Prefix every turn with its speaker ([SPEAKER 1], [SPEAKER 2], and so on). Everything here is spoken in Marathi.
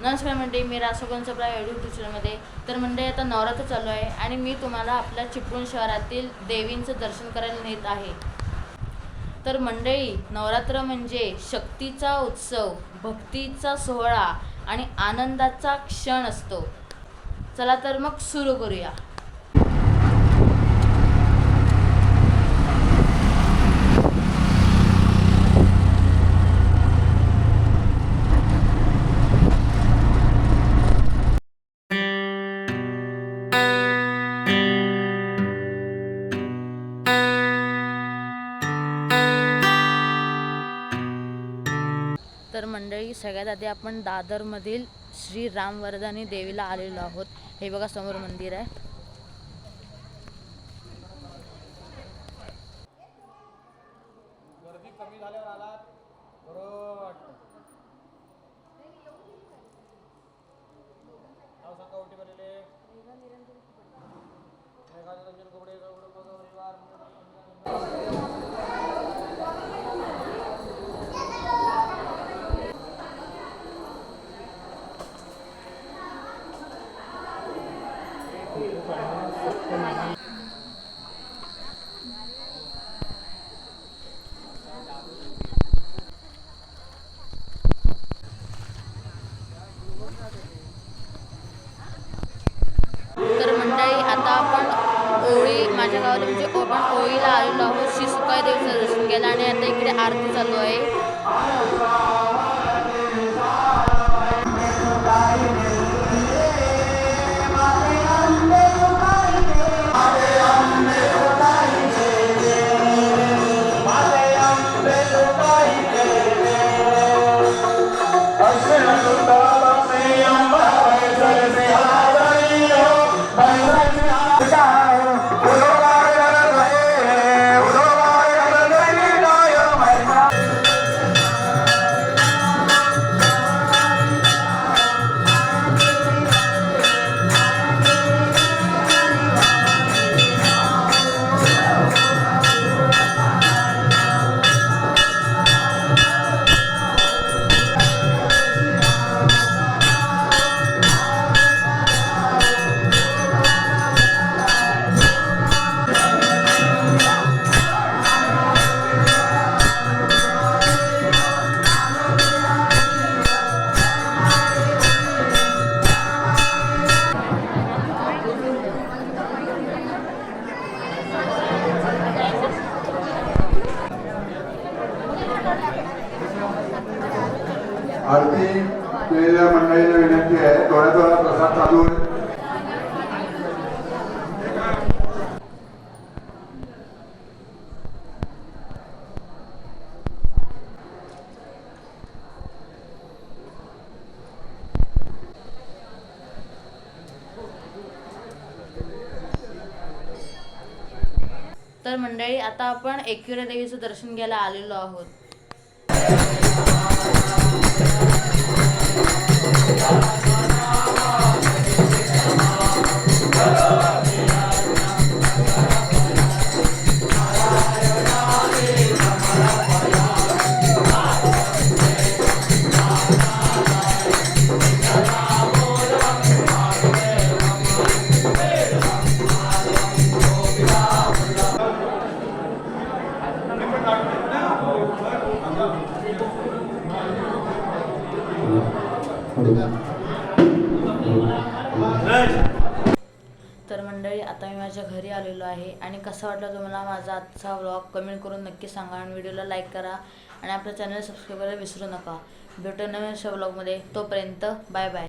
[SPEAKER 1] नमस्कार मंडळी मी रासोगन चपला एडू चॅनलमध्ये तर मंडळी आता नवरात्र चालू आहे आणि मी तुम्हाला आपल्या चिपळूण शहरातील देवींचं दर्शन करायला नेत आहे. तर मंडळी नवरात्र म्हणजे शक्तीचा उत्सव भक्तीचा सोहळा आणि आनंदाचा क्षण असतो. चला तर मग सुरू करूया. तर मंडळी सगळ्यात आधी आपण दादरमधील श्री रामवरदानी देवीला आलेलो आहोत. हे बघा समोर मंदिर आहे. होळी माझ्या गावाला म्हणजे आपण होळीला आलेलो आहोत श्री देवीचं दर्शन केलं आणि आता इकडे आरती चालू आहे.
[SPEAKER 2] आरती केलेल्या मंडळीला विनंती आहे. थोड्या थोडा प्रसाद चालू आहे
[SPEAKER 1] तर मंडळी आता आपण एकविरा देवीचं दर्शन घ्यायला आलेलो आहोत. तर मंडळी आता मी माझ्या घरी आलेलो आहे आणि कसा वाटला तुम्हाला माझा आजचा व्लॉग कमेंट करून नक्की सांगा आणि व्हिडिओला लाईक करा आणि आपल्या चॅनल सबस्क्राईब करायला विसरू नका. भेटू नवीन अशा व्लॉगमध्ये तोपर्यंत बाय बाय